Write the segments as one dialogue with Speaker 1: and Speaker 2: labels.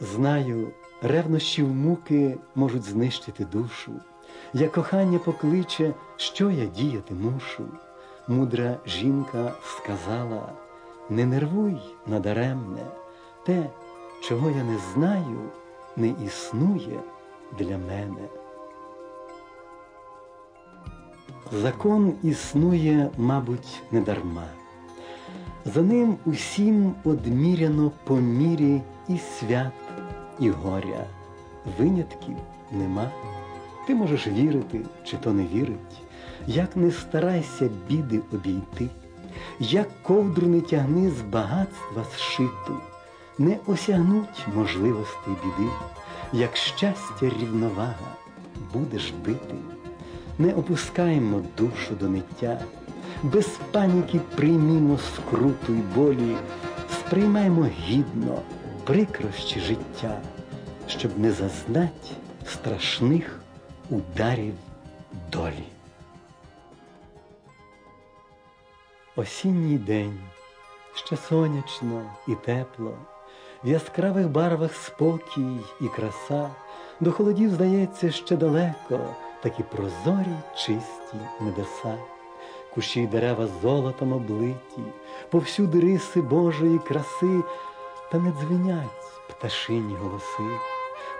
Speaker 1: Знаю, ревнощів муки можуть знищити душу. Як кохання покличе, що я діяти мушу. Мудра жінка сказала: не нервуй надаремне, те, чого я не знаю, не існує для мене. Закон існує, мабуть, не дарма. За ним усім одміряно по мірі і свят, і горя. Винятків нема. Ти можеш вірити, чи то не вірить, як не старайся біди обійти, як ковдру не тягни з багатства зшиту, не осягнуть можливостей біди, як щастя рівновага будеш бити, не опускаймо душу до ниття, без паніки приймімо скруту й болі, сприймаймо гідно прикрощі життя, щоб не зазнать страшних ударів долі. Осінній день ще сонячно і тепло, в яскравих барвах спокій і краса, до холодів, здається, ще далеко, такі прозорі, чисті небеса, кущі й дерева золотом облиті, повсюди риси Божої краси, та не дзвенять пташині голоси,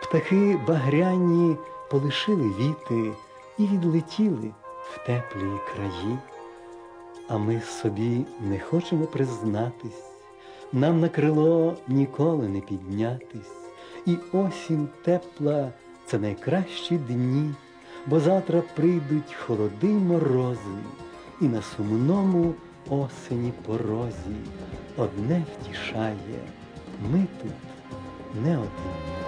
Speaker 1: птахи багряні полишили віти і відлетіли в теплі краї. А ми собі не хочемо признатись, нам на крило ніколи не піднятись, і осінь тепла це найкращі дні, бо завтра прийдуть холоди й морози, і на сумному осені порозі одне втішає, ми тут не одні.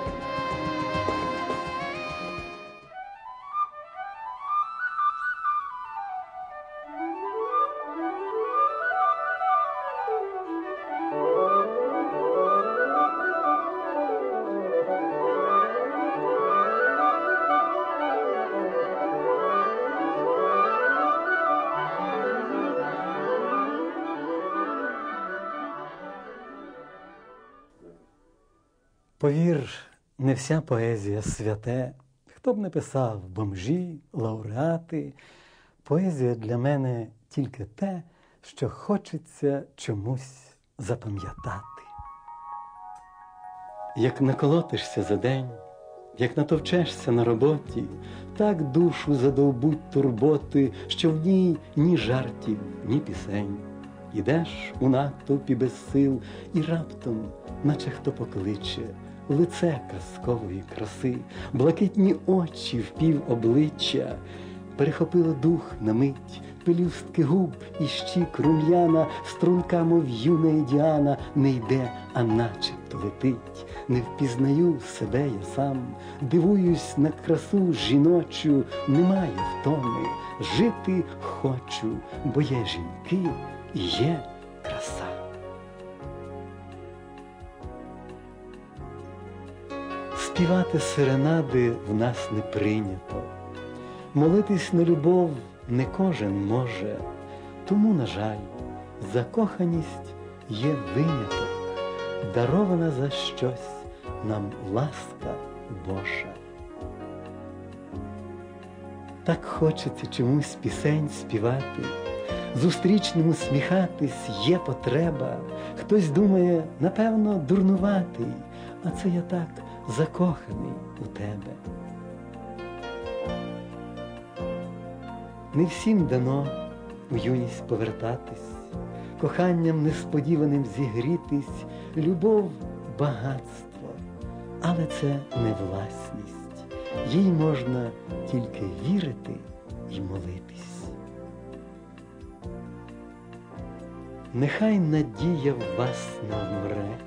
Speaker 1: Повір, не вся поезія святе, хто б не писав бомжі, лауреати. Поезія для мене тільки те, що хочеться чомусь запам'ятати. Як наколотишся за день, як натовчешся на роботі, так душу задовбуть турботи, що в ній ні жартів, ні пісень. Ідеш у натовпі без сил, і раптом, наче хто покличе, лице казкової краси, блакитні очі в пів обличчя, перехопило дух на мить, пелюстки губ і щік рум'яна, струнка, мов юна Діана, не йде, а начебто летить. Не впізнаю себе я сам, дивуюсь на красу жіночу, немає втоми, жити хочу, бо є жінки є Співати серенади в нас не прийнято, молитись на любов не кожен може, тому, на жаль, закоханість є виняток, дарована за щось нам ласка Божа. Так хочеться чомусь пісень співати, зустрічним усміхатись є потреба. Хтось думає, напевно, дурнуватий, а це я так закоханий у тебе. Не всім дано у юність повертатись, коханням несподіваним зігрітись, любов багатство, але це не власність, їй можна тільки вірити і молитись. Нехай надія в вас не вмре,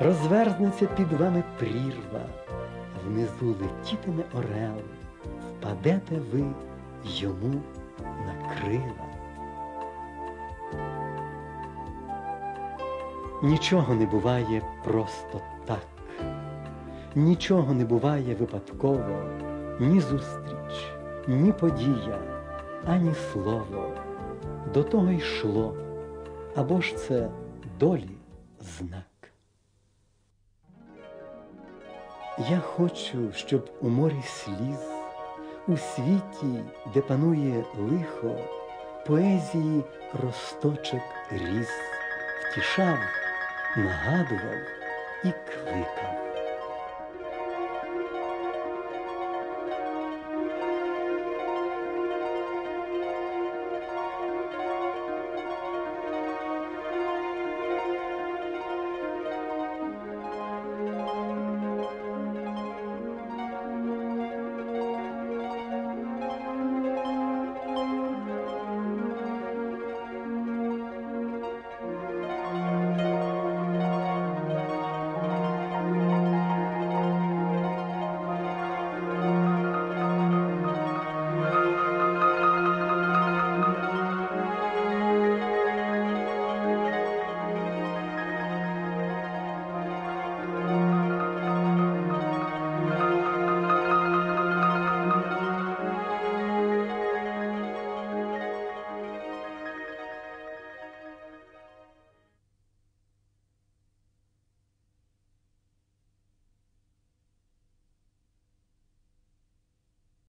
Speaker 1: розверзнеться під вами прірва, внизу летітиме орел, впадете ви йому на крила. Нічого не буває просто так, нічого не буває випадково, ні зустріч, ні подія, ані слово. До того йшло, або ж це долі знак. Я хочу, щоб у морі сліз, у світі, де панує лихо, поезії росточок ріс, втішав, нагадував і кликав.